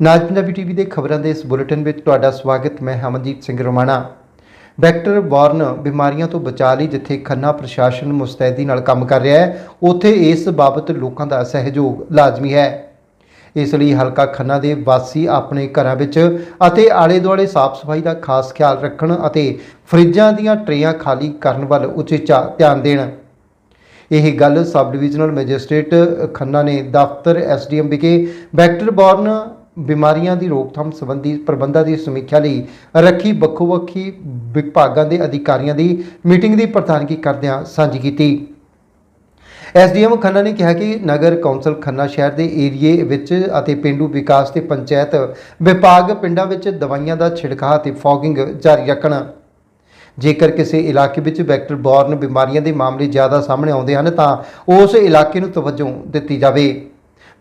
ਨਾਜ Punjabi TV ਦੇ ਖਬਰਾਂ ਦੇ ਇਸ ਬੁਲੇਟਿਨ ਵਿੱਚ ਤੁਹਾਡਾ ਸਵਾਗਤ, ਮੈਂ ਹਮਨਜੀਤ ਸਿੰਘ ਰੋਮਾਣਾ। ਵੈਕਟਰ ਬੋਰਨ ਬਿਮਾਰੀਆਂ ਤੋਂ ਬਚਾਅ ਲਈ ਜਿੱਥੇ ਖੰਨਾ ਪ੍ਰਸ਼ਾਸਨ ਮੁਸਤੈਦੀ ਨਾਲ ਕੰਮ ਕਰ ਰਿਹਾ ਹੈ, ਉੱਥੇ ਇਸ ਬਾਬਤ ਲੋਕਾਂ ਦਾ ਸਹਿਯੋਗ ਲਾਜ਼ਮੀ ਹੈ। ਇਸ ਲਈ ਹਲਕਾ ਖੰਨਾ ਦੇ ਵਾਸੀ ਆਪਣੇ ਘਰਾਂ ਵਿੱਚ ਅਤੇ ਆਲੇ ਦੁਆਲੇ ਸਾਫ਼ ਸਫ਼ਾਈ ਦਾ ਖਾਸ ਖਿਆਲ ਰੱਖਣ ਅਤੇ ਫਰਿੱਜਾਂ ਦੀਆਂ ਟਰੇਆਂ ਖਾਲੀ ਕਰਨ ਵੱਲ ਉਚੇਚਾ ਧਿਆਨ ਦੇਣ। ਇਹ ਗੱਲ ਸਬ ਡਿਵੀਜ਼ਨਲ ਮੈਜਿਸਟ੍ਰੇਟ ਖੰਨਾ ਨੇ ਦਫ਼ਤਰ ਐਸਡੀਐਮ ਵਿਖੇ ਵੈਕਟਰ ਬੋਰਨ ਬਿਮਾਰੀਆਂ ਦੀ ਰੋਕਥਾਮ ਸੰਬੰਧੀ ਪ੍ਰਬੰਧਾਂ ਦੀ ਸਮੀਖਿਆ ਲਈ ਰੱਖੀ ਵੱਖੋ ਵੱਖੀ ਵਿਭਾਗਾਂ ਦੇ ਅਧਿਕਾਰੀਆਂ ਦੀ ਮੀਟਿੰਗ ਦੀ ਪ੍ਰਧਾਨਗੀ ਕਰਦਿਆਂ ਸਾਂਝੀ ਕੀਤੀ। ਐਸਡੀਐਮ ਖੰਨਾ ਨੇ ਕਿਹਾ ਕਿ ਨਗਰ ਕੌਂਸਲ ਖੰਨਾ ਸ਼ਹਿਰ ਦੇ ਏਰੀਏ ਵਿੱਚ ਅਤੇ ਪਿੰਡੂ ਵਿਕਾਸ ਤੇ ਪੰਚਾਇਤ ਵਿਭਾਗ ਪਿੰਡਾਂ ਵਿੱਚ ਦਵਾਈਆਂ ਦਾ ਛਿੜਕਾਅ ਤੇ ਫੌਗਿੰਗ ਜਾਰੀ ਰੱਖਣ। ਜੇਕਰ ਕਿਸੇ ਇਲਾਕੇ ਵਿੱਚ ਵੈਕਟਰ ਬੋਰਨ ਬਿਮਾਰੀਆਂ ਦੇ ਮਾਮਲੇ ਜ਼ਿਆਦਾ ਸਾਹਮਣੇ ਆਉਂਦੇ ਹਨ ਤਾਂ ਉਸ ਇਲਾਕੇ ਨੂੰ ਤਵੱਜੋ ਦਿੱਤੀ ਜਾਵੇ।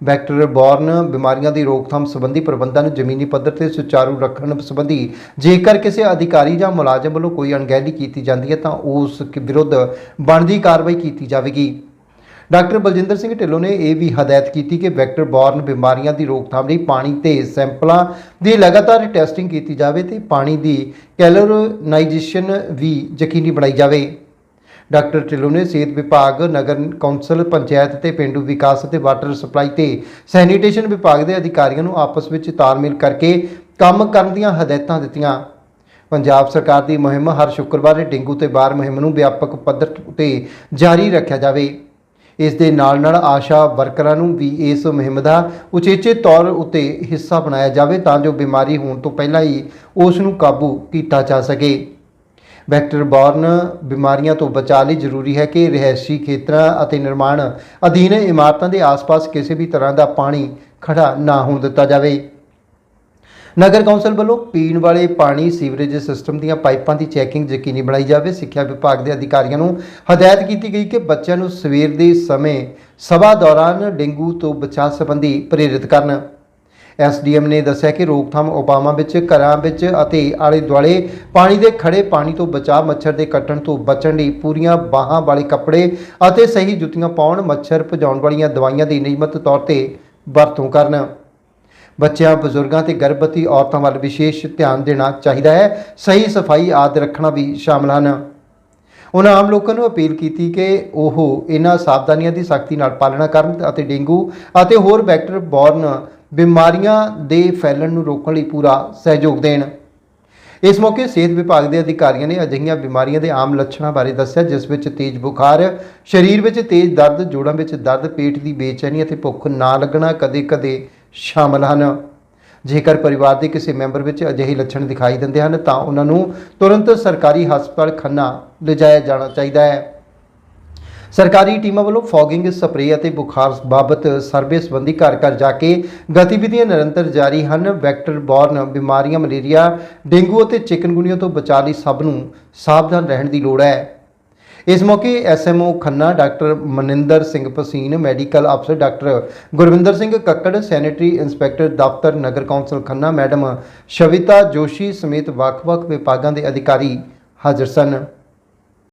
ਵੈਕਟਰ ਬੋਰਨ ਬਿਮਾਰੀਆਂ ਦੀ ਰੋਕਥਾਮ ਸੰਬੰਧੀ ਪ੍ਰਬੰਧਾਂ ਨੂੰ ਜ਼ਮੀਨੀ ਪੱਧਰ ਤੇ ਸੁਚਾਰੂ ਰੱਖਣ ਸੰਬੰਧੀ ਜੇਕਰ ਕਿਸੇ ਅਧਿਕਾਰੀ ਜਾਂ ਮੁਲਾਜ਼ਮ ਵੱਲੋਂ ਕੋਈ ਅਣਗਹਿਲੀ ਕੀਤੀ ਜਾਂਦੀ ਹੈ ਤਾਂ ਉਸ ਵਿਰੁੱਧ ਬਣਦੀ ਕਾਰਵਾਈ ਕੀਤੀ ਜਾਵੇਗੀ। ਡਾਕਟਰ ਬਲਜਿੰਦਰ ਸਿੰਘ ਢਿੱਲੋਂ ਨੇ ਇਹ ਵੀ ਹਦਾਇਤ ਕੀਤੀ ਕਿ ਵੈਕਟਰ ਬੋਰਨ ਬਿਮਾਰੀਆਂ ਦੀ ਰੋਕਥਾਮ ਲਈ ਪਾਣੀ ਤੇ ਸੈਂਪਲਾਂ ਦੀ ਲਗਾਤਾਰ ਟੈਸਟਿੰਗ ਕੀਤੀ ਜਾਵੇ ਤੇ ਪਾਣੀ ਦੀ ਕੈਲੋਰਨਾਈਜੇਸ਼ਨ ਵੀ ਯਕੀਨੀ ਬਣਾਈ ਜਾਵੇ। ਡਾਕਟਰ ਢਿੱਲੋਂ ਨੇ ਸਿਹਤ ਵਿਭਾਗ, ਨਗਰ ਕੌਂਸਲ, ਪੰਚਾਇਤ ਤੇ ਪਿੰਡੂ ਵਿਕਾਸ ਅਤੇ ਵਾਟਰ ਸਪਲਾਈ ਤੇ ਸੈਨੀਟੇਸ਼ਨ ਵਿਭਾਗ ਦੇ ਅਧਿਕਾਰੀਆਂ ਨੂੰ ਆਪਸ ਵਿੱਚ ਤਾਲਮੇਲ ਕਰਕੇ ਕੰਮ ਕਰਨ ਦੀਆਂ ਹਦਾਇਤਾਂ ਦਿੱਤੀਆਂ। ਪੰਜਾਬ ਸਰਕਾਰ ਦੀ ਮੁਹਿੰਮ ਹਰ ਸ਼ੁੱਕਰਵਾਰ ਡੇਂਗੂ ਤੇ ਬਾਰ ਮੁਹਿੰਮ ਨੂੰ ਵਿਆਪਕ ਪੱਧਰ ਤੇ ਜਾਰੀ ਰੱਖਿਆ ਜਾਵੇ। ਇਸ ਦੇ ਨਾਲ ਨਾਲ ਆਸ਼ਾ ਵਰਕਰਾਂ ਨੂੰ ਵੀ ਇਸ ਮੁਹਿੰਮ ਦਾ ਉਚੇਚੇ ਤੌਰ ਉੱਤੇ ਹਿੱਸਾ ਬਣਾਇਆ ਜਾਵੇ ਤਾਂ ਜੋ ਬਿਮਾਰੀ ਹੋਣ ਤੋਂ ਪਹਿਲਾਂ ਹੀ ਉਸ ਨੂੰ ਕਾਬੂ ਕੀਤਾ ਜਾ ਸਕੇ। ਵੈਕਟਰ ਬੋਰਨ ਬਿਮਾਰੀਆਂ ਤੋਂ ਬਚਾਅ ਲਈ ਜ਼ਰੂਰੀ ਹੈ ਕਿ ਰਿਹਾਇਸ਼ੀ ਖੇਤਰਾਂ ਅਤੇ ਨਿਰਮਾਣ ਅਧੀਨ ਇਮਾਰਤਾਂ ਦੇ ਆਸ-ਪਾਸ ਕਿਸੇ ਵੀ ਤਰ੍ਹਾਂ ਦਾ ਪਾਣੀ ਖੜਾ ਨਾ ਹੋਣ ਦਿੱਤਾ ਜਾਵੇ। ਨਗਰ ਕੌਂਸਲ ਵੱਲੋਂ ਪੀਣ ਵਾਲੇ ਪਾਣੀ ਸੀਵਰੇਜ ਸਿਸਟਮ ਦੀਆਂ ਪਾਈਪਾਂ ਦੀ ਚੈਕਿੰਗ ਯਕੀਨੀ ਬਣਾਈ ਜਾਵੇ। ਸਿੱਖਿਆ ਵਿਭਾਗ ਦੇ ਅਧਿਕਾਰੀਆਂ ਨੂੰ ਹਦਾਇਤ ਕੀਤੀ ਗਈ ਕਿ ਬੱਚਿਆਂ ਨੂੰ ਸਵੇਰ ਦੇ ਸਮੇਂ ਸਭਾ ਦੌਰਾਨ ਡੇਂਗੂ ਤੋਂ ਬਚਾਅ ਸੰਬੰਧੀ ਪ੍ਰੇਰਿਤ ਕਰਨ। ਐਸਡੀਐਮ ਨੇ ਦੱਸਿਆ ਕਿ ਰੋਕਥਾਮ ਉਪਾਵਾਂ ਵਿੱਚ, ਘਰਾਂ ਵਿੱਚ ਅਤੇ ਆਲੇ ਦੁਆਲੇ ਪਾਣੀ ਦੇ ਖੜੇ ਪਾਣੀ ਤੋਂ ਬਚਾਅ ਮੱਛਰ ਦੇ ਕੱਟਣ ਤੋਂ ਬਚਣ ਲਈ ਪੂਰੀਆਂ ਬਾਹਾਂ ਵਾਲੇ ਕੱਪੜੇ ਅਤੇ ਸਹੀ ਜੁੱਤੀਆਂ ਪਾਉਣ, ਮੱਛਰ ਭਜਾਉਣ ਵਾਲੀਆਂ ਦਵਾਈਆਂ ਦੀ ਨਿਯਮਤ ਤੌਰ ਤੇ ਵਰਤੋਂ ਕਰਨ। ਬੱਚਿਆਂ, ਬਜ਼ੁਰਗਾਂ ਤੇ ਗਰਭਵਤੀ ਔਰਤਾਂ ਵੱਲ ਵਿਸ਼ੇਸ਼ ਧਿਆਨ ਦੇਣਾ ਚਾਹੀਦਾ ਹੈ। ਸਹੀ ਸਫ਼ਾਈ ਆਦਿ ਰੱਖਣਾ ਵੀ ਸ਼ਾਮਲ ਹਨ। ਉਹਨਾਂ ਆਮ ਲੋਕਾਂ ਨੂੰ ਅਪੀਲ ਕੀਤੀ ਕਿ ਉਹ ਇਹਨਾਂ ਸਾਵਧਾਨੀਆਂ ਦੀ ਸਖਤੀ ਨਾਲ ਪਾਲਣਾ ਕਰਨ ਅਤੇ ਡੇਂਗੂ ਅਤੇ ਹੋਰ ਵੈਕਟਰ ਬੋਰਨ ਬਿਮਾਰੀਆਂ ਦੇ ਫੈਲਣ ਨੂੰ ਰੋਕਣ ਲਈ ਪੂਰਾ ਸਹਿਯੋਗ ਦੇਣ। ਇਸ ਮੌਕੇ ਸਿਹਤ ਵਿਭਾਗ ਦੇ ਅਧਿਕਾਰੀਆਂ ਨੇ ਅਜਿਹੀਆਂ ਬਿਮਾਰੀਆਂ ਦੇ ਆਮ ਲੱਛਣਾਂ ਬਾਰੇ ਦੱਸਿਆ, ਜਿਸ ਵਿੱਚ ਤੇਜ਼ ਬੁਖਾਰ, ਸਰੀਰ ਵਿੱਚ ਤੇਜ਼ ਦਰਦ, ਜੋੜਾਂ ਵਿੱਚ ਦਰਦ, ਪੇਟ ਦੀ ਬੇਚੈਨੀ ਅਤੇ ਭੁੱਖ ਨਾ ਲੱਗਣਾ ਕਦੇ-ਕਦੇ ਸ਼ਾਮਲ ਹਨ। ਜੇਕਰ ਪਰਿਵਾਰ ਦੇ ਕਿਸੇ ਮੈਂਬਰ ਵਿੱਚ ਅਜਿਹੇ ਲੱਛਣ ਦਿਖਾਈ ਦਿੰਦੇ ਹਨ, ਤਾਂ ਉਹਨਾਂ ਨੂੰ ਤੁਰੰਤ ਸਰਕਾਰੀ ਹਸਪਤਾਲ ਖੰਨਾ ਲਿਜਾਇਆ ਜਾਣਾ ਚਾਹੀਦਾ ਹੈ। ਸਰਕਾਰੀ ਟੀਮਾਂ ਵੱਲੋਂ ਫੌਗਿੰਗ ਸਪਰੇਅ ਅਤੇ ਬੁਖਾਰ ਬਾਬਤ ਸਰਵੇ ਸੰਬੰਧੀ ਘਰ ਘਰ ਜਾ ਕੇ ਗਤੀਵਿਧੀਆਂ ਨਿਰੰਤਰ ਜਾਰੀ ਹਨ। ਵੈਕਟਰ ਬੋਰਨ ਬਿਮਾਰੀਆਂ, ਮਲੇਰੀਆ, ਡੇਂਗੂ ਅਤੇ ਚਿਕਨਗੁਨੀਆ ਤੋਂ ਬਚਾਅ ਲਈ ਸਭ ਨੂੰ ਸਾਵਧਾਨ ਰਹਿਣ ਦੀ ਲੋੜ ਹੈ। ਇਸ ਮੌਕੇ SMO Khanna, doctor Maninder Singh Paseen, medical ਅਫਸਰ doctor Gurvinder Singh Kakkar, sanitary inspector ਦਫ਼ਤਰ ਨਗਰ ਕੌਂਸਲ ਖੰਨਾ, ਮੈਡਮ ਸ਼ਵਿਤਾ ਜੋਸ਼ੀ ਸਮੇਤ ਵੱਖ-ਵੱਖ ਵਿਭਾਗਾਂ ਦੇ ਅਧਿਕਾਰੀ ਹਾਜ਼ਰ ਸਨ।